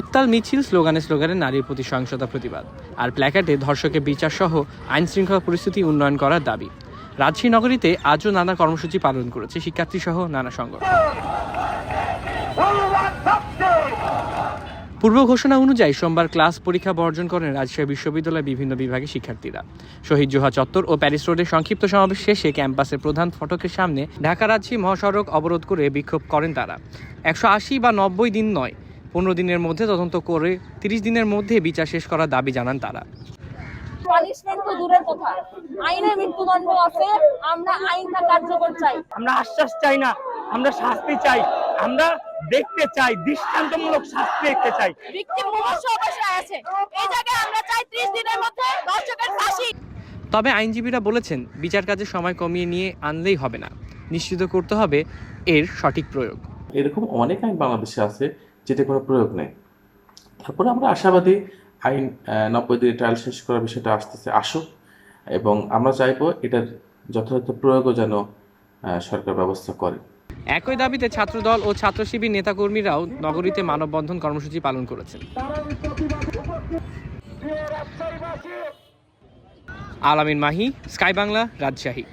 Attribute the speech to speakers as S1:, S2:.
S1: উত্তাল মিছিল স্লোগানে স্লোগানে নারীর প্রতি সহিংসতা প্রতিবাদ। আর প্ল্যাকার্ডে ধর্ষকের বিচার সহ আইন শৃঙ্খলা পরিস্থিতি উন্নয়ন করার দাবি। রাজশাহী নগরীতে আজও নানা কর্মসূচি পালন করেছে শিক্ষার্থী সহ নানা সংগঠন। পূর্ব ঘোষণা অনুযায়ী সোমবার ক্লাস পরীক্ষা বর্জন করেন রাজশাহী বিশ্ববিদ্যালয়ের বিভিন্ন বিভাগের শিক্ষার্থীরা। শহীদ জোহা চত্বর ও প্যারিস রোডে সংক্ষিপ্ত সমাবেশ শেষে ক্যাম্পাসের প্রধান ফটকের সামনে ঢাকা রাজশাহী মহাসড়ক অবরোধ করে বিক্ষোভ করেন তারা। একশো আশি বা নব্বই দিন নয় পনেরো দিনের মধ্যে তদন্ত করে তিরিশ দিনের মধ্যে বিচার শেষ করার দাবি জানান তারা।
S2: পানিশমেন্ট তো দূরের কথা। আইনে মৃত্যুদণ্ড আছে আমরা আইনটা কার্যকর চাই।
S3: আমরা আশ্বাস চাই না আমরা শাস্তি চাই আমরা দেখতে চাই দৃষ্টান্তমূলক শাস্তি দেখতে চাই।
S2: ভিকটিম মুমূর্ষু অবস্থায় আছে। এই জায়গায় আমরা চাই 30 দিনের মধ্যে দর্শকের ফাঁসি।
S1: তবে আইনজীবীরা বলেছেন বিচার কাজে সময় কমিয়ে নিয়ে আনলেই হবে না। নিশ্চিত করতে হবে এর সঠিক প্রয়োগ।
S4: এরকম অনেক আইন বাংলাদেশে আছে যেটা কোনো প্রয়োগ নেই। তারপরে আমরা আশাবাদী আইন নব্বই দিনে ট্রায়াল শেষ করার বিষয়টা আসতেছে, আসুক। এবং আমরা চাইব এটার যথাযথ প্রয়োগও যেন সরকার ব্যবস্থা করে।
S1: একই দাবিতে ছাত্রদল ও ছাত্র শিবির নেতাকর্মীরাও নগরীতে মানববন্ধন কর্মসূচি পালন করেছেন। আলামিন মাহি, স্কাই বাংলা, রাজশাহী।